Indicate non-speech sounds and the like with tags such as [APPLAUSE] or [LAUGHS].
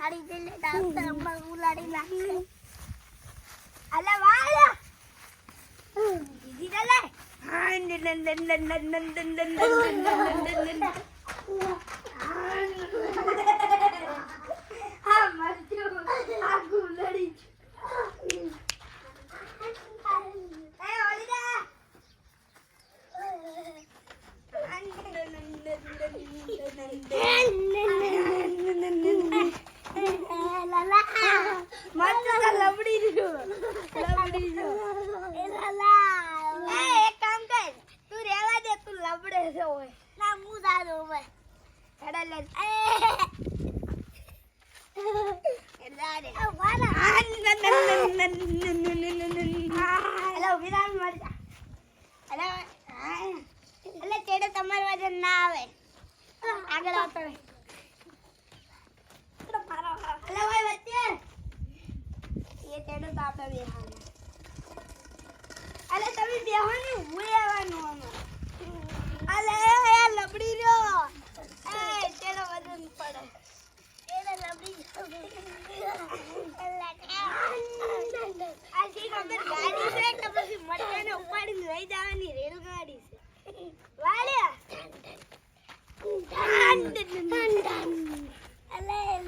સાડી જઈને ડાન્સ રમવા ઉલાડી નાખે અલે વાળા [LAUGHS] മറ്റല്ല അവിടെ ഇരിക്കും അവിടെ ഇരിക്കും એટલે ચેડે તમારી વાજે ના આવે આગળ આવતો હેલો ભાઈ વચ્ચે તમે બેહો ને dun, dun, and dun.